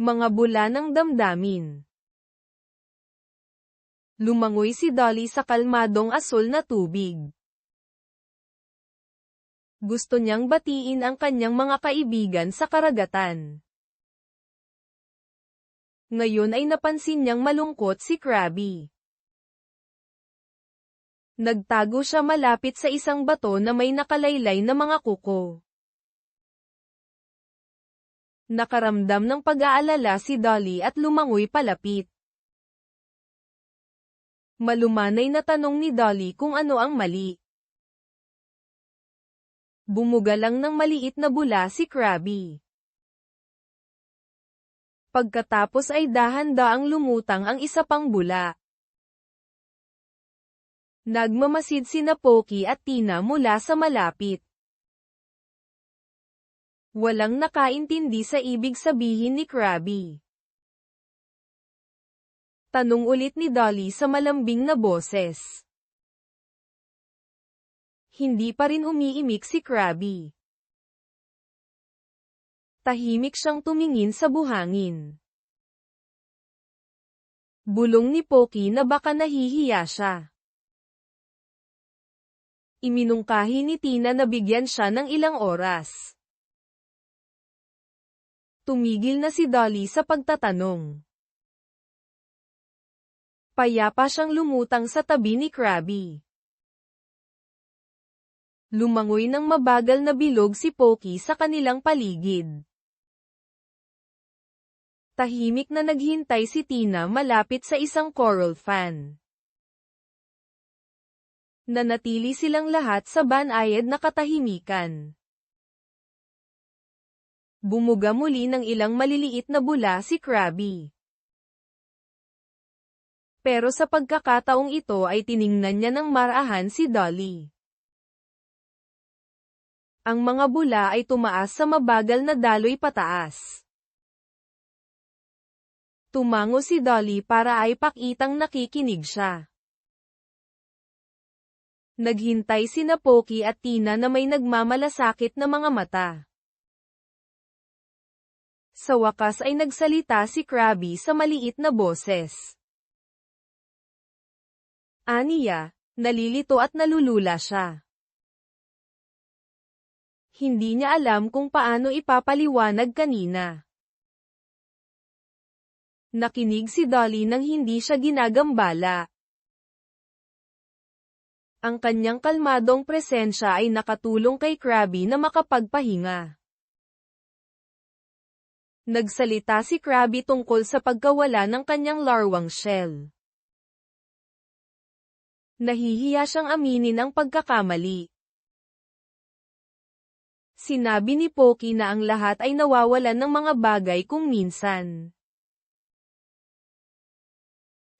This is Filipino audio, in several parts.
Mga bula ng damdamin. Lumangoy si Dolly sa kalmadong asul na tubig. Gusto niyang batiin ang kanyang mga kaibigan sa karagatan. Ngayon ay napansin niyang malungkot si Krabby. Nagtago siya malapit sa isang bato na may nakalaylay na mga kuko. Nakaramdam ng pag-aalala si Dolly at lumangoy palapit. Malumanay na tanong ni Dolly kung ano ang mali. Bumuga lang ng maliit na bula si Krabby. Pagkatapos ay dahan-daang lumutang ang isa pang bula. Nagmamasid sina Poki at Tina mula sa malapit. Walang nakaintindi sa ibig sabihin ni Krabby. Tanong ulit ni Dolly sa malambing na boses. Hindi pa rin umiimik si Krabby. Tahimik siyang tumingin sa buhangin. Bulong ni Poki na baka nahihiya siya. Iminungkahi ni Tina na bigyan siya ng ilang oras. Tumigil na si Dolly sa pagtatanong. Payapa siyang lumutang sa tabi ni Krabby. Lumangoy ng mabagal na bilog si Poki sa kanilang paligid. Tahimik na naghintay si Tina malapit sa isang coral fan. Nanatili silang lahat sa banayad na katahimikan. Bumuga muli ng ilang maliliit na bula si Krabby. Pero sa pagkakataong ito ay tiningnan niya ng marahan si Dolly. Ang mga bula ay tumaas sa mabagal na daloy pataas. Tumango si Dolly para ay pakitang nakikinig siya. Naghintay sina Poki at Tina na may nagmamalasakit na mga mata. Sa wakas ay nagsalita si Krabby sa maliit na boses. Aniya, nalilito at nalulula siya. Hindi niya alam kung paano ipapaliwanag kanina. Nakinig si Dolly nang hindi siya ginagambala. Ang kanyang kalmadong presensya ay nakatulong kay Krabby na makapagpahinga. Nagsalita si Krabby tungkol sa pagkawala ng kanyang larwang shell. Nahihiya siyang aminin ang pagkakamali. Sinabi ni Poki na ang lahat ay nawawalan ng mga bagay kung minsan.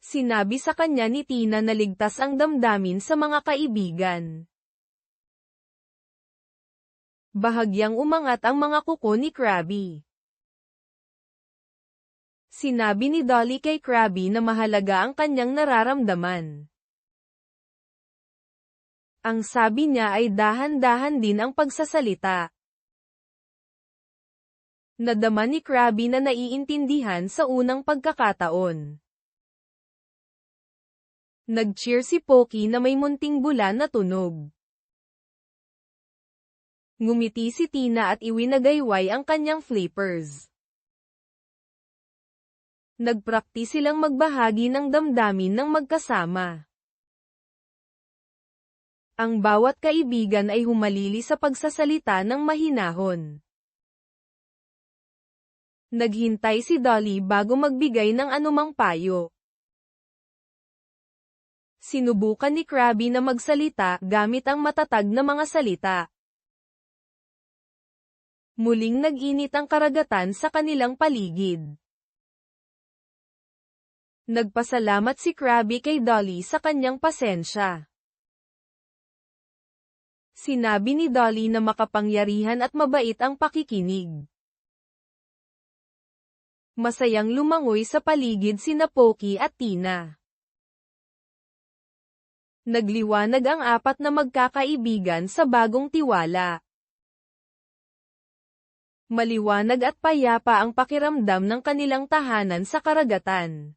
Sinabi sa kanya ni Tina na ligtas ang damdamin sa mga kaibigan. Bahagyang umangat ang mga kuko ni Krabby. Sinabi ni Dolly kay Krabby na mahalaga ang kanyang nararamdaman. Ang sabi niya ay dahan-dahan din ang pagsasalita. Nadama ni Krabby na naiintindihan sa unang pagkakataon. Nag-cheer si Poki na may munting bula na tunog. Ngumiti si Tina at iwinagayway ang kanyang flippers. Nagpraktis silang magbahagi ng damdamin ng magkasama. Ang bawat kaibigan ay humalili sa pagsasalita ng mahinahon. Naghintay si Dolly bago magbigay ng anumang payo. Sinubukan ni Krabby na magsalita gamit ang matatag na mga salita. Muling nag-init ang karagatan sa kanilang paligid. Nagpasalamat si Krabby kay Dolly sa kanyang pasensya. Sinabi ni Dolly na makapangyarihan at mabait ang pakikinig. Masayang lumangoy sa paligid sina Poki at Tina. Nagliwanag ang apat na magkakaibigan sa bagong tiwala. Maliwanag at payapa ang pakiramdam ng kanilang tahanan sa karagatan.